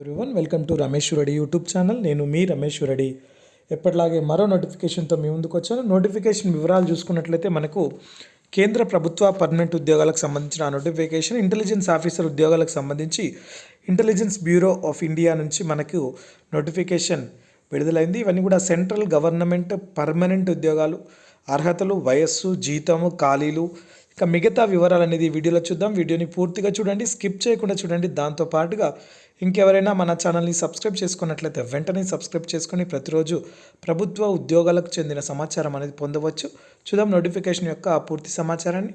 Everyone welcome to రమేశ్వరడి YouTube channel నేను మీ రమేశ్వరడి ఎప్పటిలాగే మరో నోటిఫికేషన్తో మీ ముందుకు వచ్చాను. నోటిఫికేషన్ వివరాలు చూసుకున్నట్లయితే మనకు కేంద్ర ప్రభుత్వ పర్మనెంట్ ఉద్యోగాలకు సంబంధించిన ఆ నోటిఫికేషన్ ఇంటెలిజెన్స్ ఆఫీసర్ ఉద్యోగాలకు సంబంధించి ఇంటెలిజెన్స్ బ్యూరో ఆఫ్ ఇండియా నుంచి మనకు నోటిఫికేషన్ విడుదలైంది. ఇవన్నీ కూడా సెంట్రల్ గవర్నమెంట్ పర్మనెంట్ ఉద్యోగాలు అర్హతలు వయస్సు జీతము ఖాళీలు ఇక మిగతా వివరాలు అనేది వీడియోలో చూద్దాం. వీడియోని పూర్తిగా చూడండి స్కిప్ చేయకుండా చూడండి. దాంతో పాటుగా ఇంకెవరైనా మన ఛానల్ని సబ్స్క్రైబ్ చేసుకున్నట్లయితే వెంటనే సబ్స్క్రైబ్ చేసుకొని ప్రతిరోజు ప్రభుత్వ ఉద్యోగాలకు చెందిన సమాచారం అనేది పొందవచ్చు. చూద్దాం నోటిఫికేషన్ యొక్క పూర్తి సమాచారాన్ని.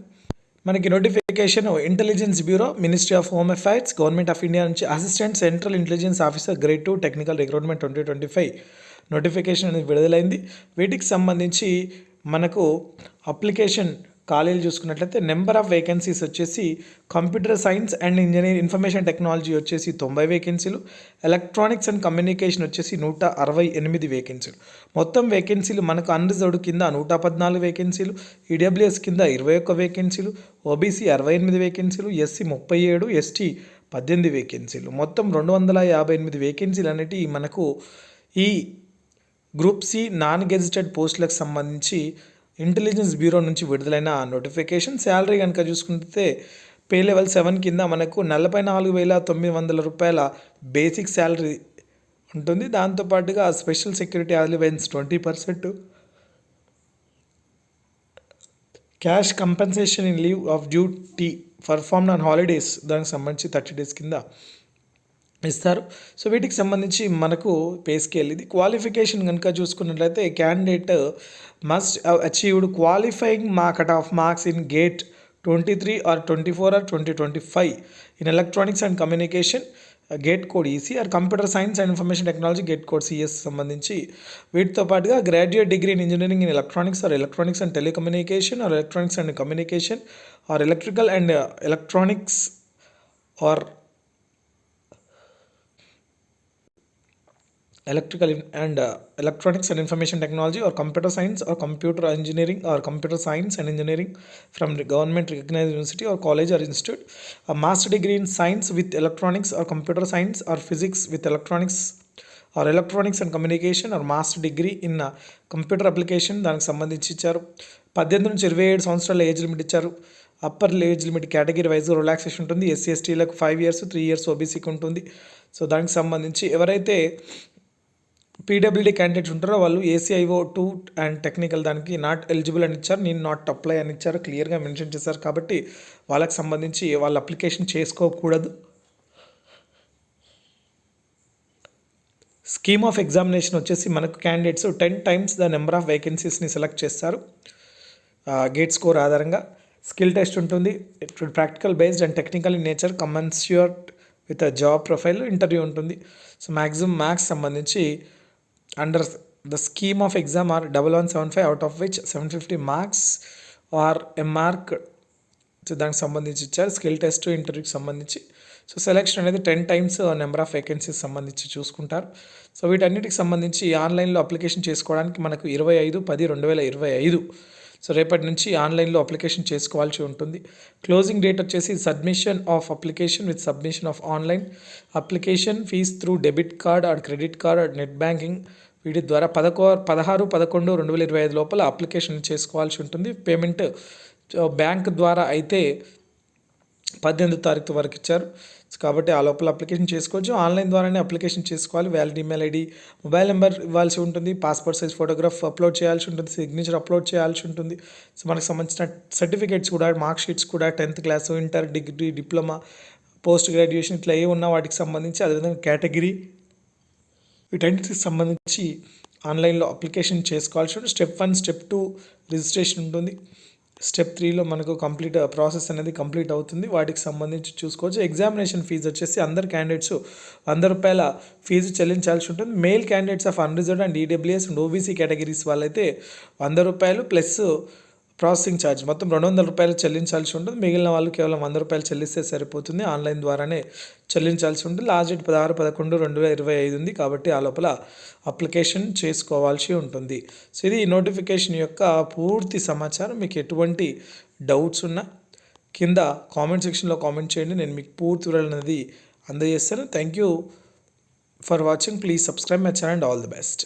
మనకి notification intelligence bureau ministry of home affairs government of India నుంచి assistant central intelligence officer grade two technical recruitment twenty twenty five notification అనేది విడుదలైంది. వీటికి సంబంధించి మనకు అప్లికేషన్ ఖాళీలు చూసుకున్నట్లయితే నెంబర్ ఆఫ్ వేకెన్సీస్ వచ్చేసి computer science and engineer information technology వచ్చేసి తొంభై వేకెన్సీలు ఎలక్ట్రానిక్స్ అండ్ కమ్యూనికేషన్ వచ్చేసి నూట అరవై ఎనిమిది వేకెన్సీలు. మొత్తం వేకెన్సీలు మనకు అన్రిజర్వ్డ్ కింద నూట పద్నాలుగు వేకెన్సీలు ఈడబ్ల్యూఎస్ కింద ఇరవై ఒక్క వేకెన్సీలు ఓబీసీ అరవై ఎనిమిది వేకెన్సీలు ఎస్సీ ముప్పై ఏడు ఎస్టీ పద్దెనిమిది వేకెన్సీలు. మొత్తం రెండు వందల యాభై ఎనిమిది వేకెన్సీలు అనేటివి మనకు ఈ గ్రూప్ సి నాన్ గెజిటెడ్ పోస్టులకు సంబంధించి ఇంటెలిజెన్స్ బ్యూరో నుంచి విడుదలైన నోటిఫికేషన్ శాలరీ కనుక చూసుకుంటే పే లెవెల్ సెవెన్ కింద మనకు నలభై నాలుగు వేల తొమ్మిది వందల రూపాయల బేసిక్ శాలరీ ఉంటుంది. దాంతోపాటుగా special security allowance twenty percent. Cash compensation in leave of duty performed on holidays. దానికి సంబంధించి థర్టీ డేస్ కింద ఇస్తారు. సో వీటికి సంబంధించి మనకు పే స్కేల్ ఇది. క్వాలిఫికేషన్ కనుక చూసుకున్నట్లయితే క్యాండిడేట్ మస్ట్ అచీవ్డ్ క్వాలిఫైయింగ్ మా cut off marks in GATE twenty three or twenty four or twenty twenty five in electronics and communication. GATE code EC or computer science and information technology GATE code CS సంబంధించి. వీటితో పాటుగా graduate degree in engineering in electronics or electronics and telecommunication or electronics and communication or electrical and electronics or electrical and electronics and information technology or computer science or computer engineering or computer science and engineering from government recognized university or college or institute ఆ master degree in science with electronics or computer science or physics with electronics or electronics and communication or master degree in computer application దానికి సంబంధించి ఇచ్చారు పద్దెనిమిది నుంచి ఇరవై ఏడు సంవత్సరాల age limit ఇచ్చారు upper age limit category wise relaxation ఉంటుంది ఎస్సీ ఎస్టీలకు ఫైవ్ ఇయర్స్ త్రీ ఇయర్స్ ఓబీసీకి ఉంటుంది సో దానికి సంబంధించి ఎవరైతే పీడబ్ల్యూడీ క్యాండిడేట్స్ ఉంటారో వాళ్ళు ఏసీఐఓ టూ అండ్ టెక్నికల్ దానికి నాట్ ఎలిజిబుల్ అని ఇచ్చారు నేను నాట్ అప్లై అని ఇచ్చారు క్లియర్గా మెన్షన్ చేశారు కాబట్టి వాళ్ళకి సంబంధించి వాళ్ళు అప్లికేషన్ చేసుకోకూడదు. స్కీమ్ ఆఫ్ ఎగ్జామినేషన్ వచ్చేసి మనకు candidates ten times the number of వేకెన్సీస్ని select చేస్తారు. గేట్ స్కోర్ ఆధారంగా స్కిల్ టెస్ట్ ఉంటుంది. Practical based and technical in nature commensurate with job profile interview ఉంటుంది. సో మ్యాక్సిమం మ్యాథ్స్ సంబంధించి under the scheme of exam or double one seven five out of which seven fifty marks or M mark so దానికి సంబంధించి ఇచ్చారు. Skill test ఇంటర్వ్యూకి సంబంధించి. So selection అనేది ten times number of vacancies సంబంధించి చూసుకుంటారు. So వీటన్నిటికి సంబంధించి ఆన్లైన్లో అప్లికేషన్ చేసుకోవడానికి మనకు ఇరవై ఐదు పది రెండు వేల ఇరవై ఐదు సో రేపటి నుంచి ఆన్లైన్లో అప్లికేషన్ చేసుకోవాల్సి ఉంటుంది. క్లోజింగ్ డేట్ వచ్చేసి submission of application with submission of online. Application fee through debit card or credit card or net banking వీటి ద్వారా పదకొ పదహారు పదకొండు రెండు వేల ఇరవై ఐదు లోపల అప్లికేషన్ చేసుకోవాల్సి ఉంటుంది. పేమెంట్ బ్యాంక్ ద్వారా అయితే పద్దెనిమిది తారీఖు వరకు ఇచ్చారు. కాబట్టి ఆ లోపల అప్లికేషన్ చేసుకోవచ్చు. ఆన్లైన్ ద్వారానే అప్లికేషన్ చేసుకోవాలి. Valid email ID mobile number ఇవ్వాల్సి ఉంటుంది. పాస్పోర్ట్ సైజ్ ఫోటోగ్రాఫ్ అప్లోడ్ చేయాల్సి ఉంటుంది. సిగ్నేచర్ అప్లోడ్ చేయాల్సి ఉంటుంది. సో మనకు సంబంధించిన సర్టిఫికేట్స్ కూడా మార్క్ షీట్స్ కూడా tenth class inter degree diploma post graduation ఇట్లా ఏ ఉన్నా వాటికి సంబంధించి అదేవిధంగా కేటగిరీ వీటన్నిటికి సంబంధించి ఆన్లైన్లో అప్లికేషన్ చేసుకోవాల్సి ఉంటుంది. Step one step two registration ఉంటుంది. స్టెప్ త్రీలో మనకు కంప్లీట్ ప్రాసెస్ అనేది కంప్లీట్ అవుతుంది. వాటికి సంబంధించి చూసుకోవచ్చు. ఎగ్జామినేషన్ ఫీజు వచ్చేసి అందరు క్యాండిడేట్స్ వంద రూపాయల ఫీజు చెల్లించాల్సి ఉంటుంది. Male candidates of unreserved and EWS and OBC categories వాళ్ళైతే వంద రూపాయలు ప్లస్ ప్రాసెసింగ్ ఛార్జ్. మొత్తం రెండు వందల రూపాయలు చెల్లించాల్సి ఉంటుంది. మిగిలిన వాళ్ళు కేవలం వంద రూపాయలు చెల్లిస్తే సరిపోతుంది. ఆన్లైన్ ద్వారానే చెల్లించాల్సి ఉంటుంది. లాస్ట్ డేట్ పదహారు పదకొండు రెండు వేల ఇరవై ఐదు ఉంది కాబట్టి ఆ లోపల అప్లికేషన్ చేసుకోవాల్సి ఉంటుంది. సో ఇది ఈ నోటిఫికేషన్ యొక్క పూర్తి సమాచారం. మీకు ఎటువంటి డౌట్స్ ఉన్నా కింద కామెంట్ సెక్షన్లో కామెంట్ చేయండి. నేను మీకు పూర్తి వివరాలు అనేది అందజేస్తాను. Thank you for watching. Please subscribe my channel and all the best.